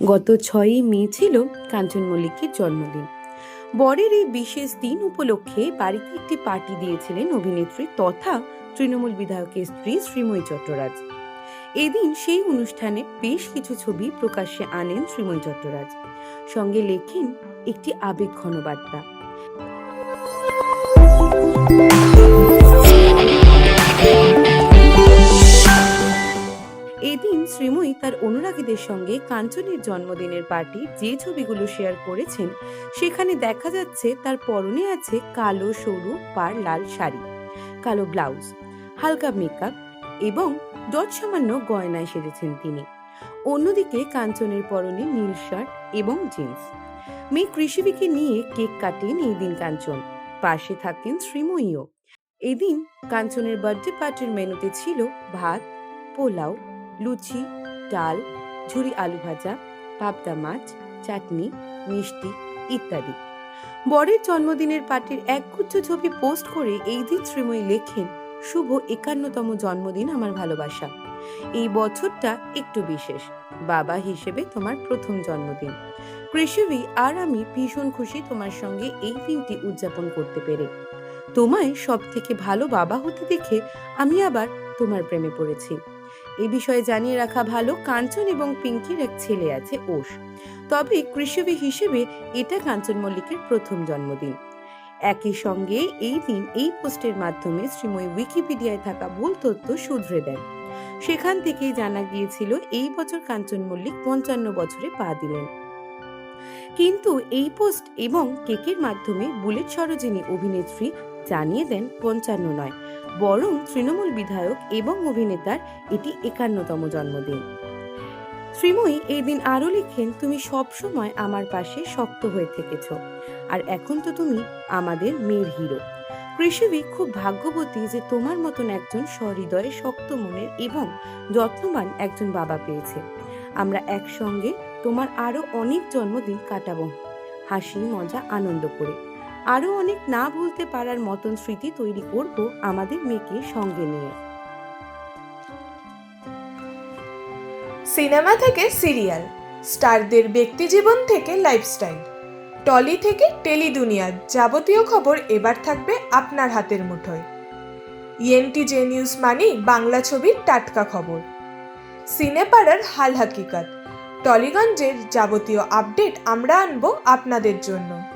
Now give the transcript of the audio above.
গত ছয়ই মে ছিল কাঞ্চন মল্লিকের জন্মদিন। বরের এই বিশেষ দিন উপলক্ষে বাড়িতে একটি পার্টি দিয়েছিলেন অভিনেত্রী তথা তৃণমূল বিধায়কের স্ত্রী শ্রীময়ী চট্টরাজ। এদিন সেই অনুষ্ঠানে বেশ কিছু ছবি প্রকাশ্যে আনেন শ্রীময়ী চট্টরাজ। সঙ্গে লেখেন একটি আবেগঘন বার্তা তার অনুরাগীদের সঙ্গে কাঞ্চনের জন্মদিনের পার্টি যে ছবিগুলো শেয়ার করেছেন, সেখানে দেখা যাচ্ছে তার পরনে আছে কালো সরু পার লাল শাড়ি, কালো ব্লাউজ, হালকা মেকআপ এবং ডট সামান্য গয়নায় সেজেছেন তিনি। অন্যদিকে কাঞ্চনের পরনে নীল শার্ট এবং জিন্স। মেয়ে কৃষিবিকে নিয়ে কেক কাটেন এই দিন কাঞ্চন। পাশে থাকেন শ্রীময়ীও। এদিন কাঞ্চনের বার্থডে পার্টির মেনুতে ছিল ভাত, পোলাও, লুচি ডাল, ঝুরি আলু ভাজা, পাবদা মাছ, চাটনি, মিষ্টি ইত্যাদি। বরের জন্মদিনের পার্টির একগুচ্ছ ছবি পোস্ট করে এই দিন শ্রীময়ী লেখেন, শুভ একান্নতম জন্মদিন আমার ভালোবাসা। এই বছরটা একটু বিশেষ। বাবা হিসেবে তোমার প্রথম জন্মদিন। কৃষিবি আর আমি ভীষণ খুশি তোমার সঙ্গে এই দিনটি উদযাপন করতে পেরে। তোমায় সব থেকে ভালো বাবা হতে দেখে আমি আবার তোমার প্রেমে পড়েছি। এ বিষয়ে জানিয়ে রাখা ভালো, কাঞ্চন এবং পিঙ্কির এক ছেলে আছে ওষ তবে কৃষিবি হিসেবে এটা কাঞ্চন মল্লিকের প্রথম জন্মদিন। একই সঙ্গে এই দিন এই পোস্টের মাধ্যমে শ্রীময়ী উইকিপিডিয়ায় থাকা ভুল তথ্য শুধরে দেন। সেখান থেকেই জানা গিয়েছিল, এই বছর কাঞ্চন মল্লিক পঞ্চান্ন বছরে পা দিলেন। কিন্তু এই পোস্ট এবং কেকের মাধ্যমে বুলেট সরোজিনী অভিনেত্রী জানিয়ে দেন পঞ্চান্ন নয়। বরং তৃণমূল বিধায়ক এবং অভিনেতার এটি একান্নতম জন্মদিন। শ্রীময়ী এই দিন আরও লিখেন, তুমি সব সময় আমার পাশে শক্ত হয়ে থেকেছ, আর এখন তো তুমি আমাদের মেয়ের হিরো। কৃষিবি খুব ভাগ্যবতী যে তোমার মতন একজন সহৃদয়ে শক্ত মনের এবং যত্নবান একজন বাবা পেয়েছে। আমরা একসঙ্গে তোমার আরও অনেক জন্মদিন কাটাবো। হাসি, মজা, আনন্দ করে। আরও অনেক না ভুলতে পারার মতন স্মৃতি তৈরি করব আমাদের মেয়েকে সঙ্গে নিয়ে। সিনেমা থেকে সিরিয়াল, স্টারদের ব্যক্তিজীবন থেকে লাইফস্টাইল, টলি থেকে টেলি দুনিয়ার যাবতীয় খবর এবার থাকবে আপনার হাতের মুঠোয়। ইএনটি জে নিউজ মানেই বাংলা ছবির টাটকা খবর। সিনেপাড়ার হাল হাকিকাত টলিগঞ্জের যাবতীয় আপডেট আমরা আনব আপনাদের জন্য।